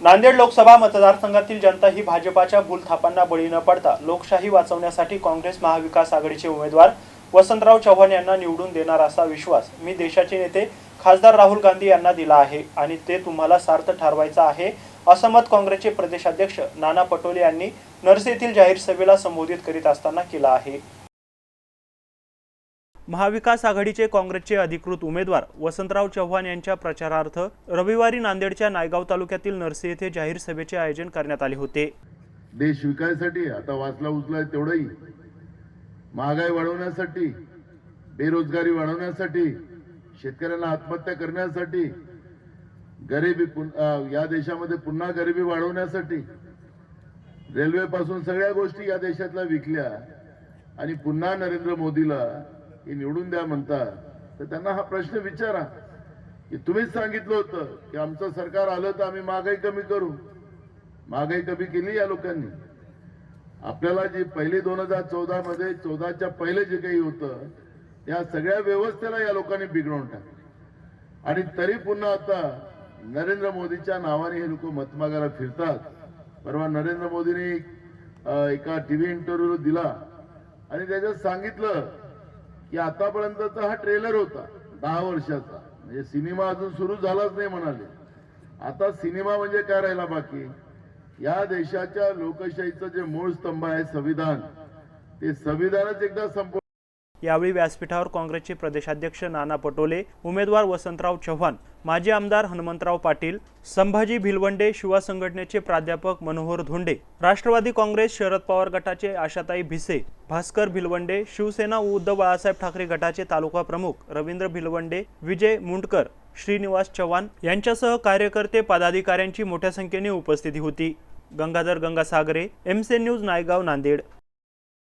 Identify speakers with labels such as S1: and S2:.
S1: नांदेड लोकसभा मतदारसंघातील जनता ही भाजपाच्या भूलथापांना बळी न पडता लोकशाही वाचवण्यासाठी काँग्रेस महाविकास आघाडीचे उमेदवार वसंतराव चव्हाण यांना निवडून देणार असा विश्वास मी देशाचे नेते खासदार राहुल गांधी यांना दिला आहे आणि ते तुम्हाला सार्थ ठरवायचं आहे असं मत काँग्रेसचे प्रदेशाध्यक्ष नाना पटोले यांनी नर्स येथील जाहीर सभेला संबोधित करीत असताना केला आहे. महाविकास आघाडीचे काँग्रेसचे अधिकृत उमेदवार वसंतराव चव्हाण यांच्या प्रचारार्थ रविवारी नांदेडच्या नायगाव तालुक्यातील नरसी येथे जाहीर सभेचे आयोजन करण्यात आले होते.
S2: देश विकायसाठी आता वाचला उचला तेवढंही. महागाई वाढवण्यासाठी बेरोजगारी वाढवण्यासाठी शेतकऱ्यांना आत्महत्या करण्यासाठी गरिबी या देशामध्ये पुन्हा गरिबी वाढवण्यासाठी रेल्वेपासून सगळ्या गोष्टी या देशातल्या विकल्या आणि पुन्हा नरेंद्र मोदीला की निवडून द्या म्हणता तर त्यांना हा प्रश्न विचारा. की तुम्हीच सांगितलं होतं की आमचं सरकार आलं तर आम्ही महागाई कमी करू. महागाई कमी केली या लोकांनी. आपल्याला जी पहिली दोन हजार चौदा मध्ये चौदाच्या पहिले जे काही होतं या सगळ्या व्यवस्थेला या लोकांनी बिघडवून टाकलं. आणि तरी पुन्हा आता नरेंद्र मोदीच्या नावाने हे लोक मत मागायला फिरतात. परवा नरेंद्र मोदींनी एका एका टीव्ही इंटरव्ह्यू दिला. आणि त्याच्यात सांगितलं की आतापर्यंतचा हा ट्रेलर होता दहा वर्षाचा. म्हणजे सिनेमा अजून सुरू झालाच नाही म्हणाले. आता सिनेमा म्हणजे काय राहिला बाकी? या देशाच्या लोकशाहीचं जे मूळ स्तंभ आहे संविधान ते संविधानच एकदा संपव
S1: यावेळी व्यासपीठावर काँग्रेसचे प्रदेशाध्यक्ष नाना पटोले उमेदवार वसंतराव चव्हाण माजी आमदार हनुमंतराव पाटील संभाजी भिलवंडे शिवा संघटनेचे प्राध्यापक मनोहर धोंडे राष्ट्रवादी काँग्रेस शरद पवार गटाचे आशाताई भिसे भास्कर भिलवंडे शिवसेना उद्धव बाळासाहेब ठाकरे गटाचे तालुका प्रमुख रवींद्र भिलवंडे विजय मुंडकर श्रीनिवास चव्हाण यांच्यासह कार्यकर्ते पदाधिकाऱ्यांची मोठ्या संख्येने उपस्थिती होती. Gangadhar Gangasagare MCN news Naigaon Nanded.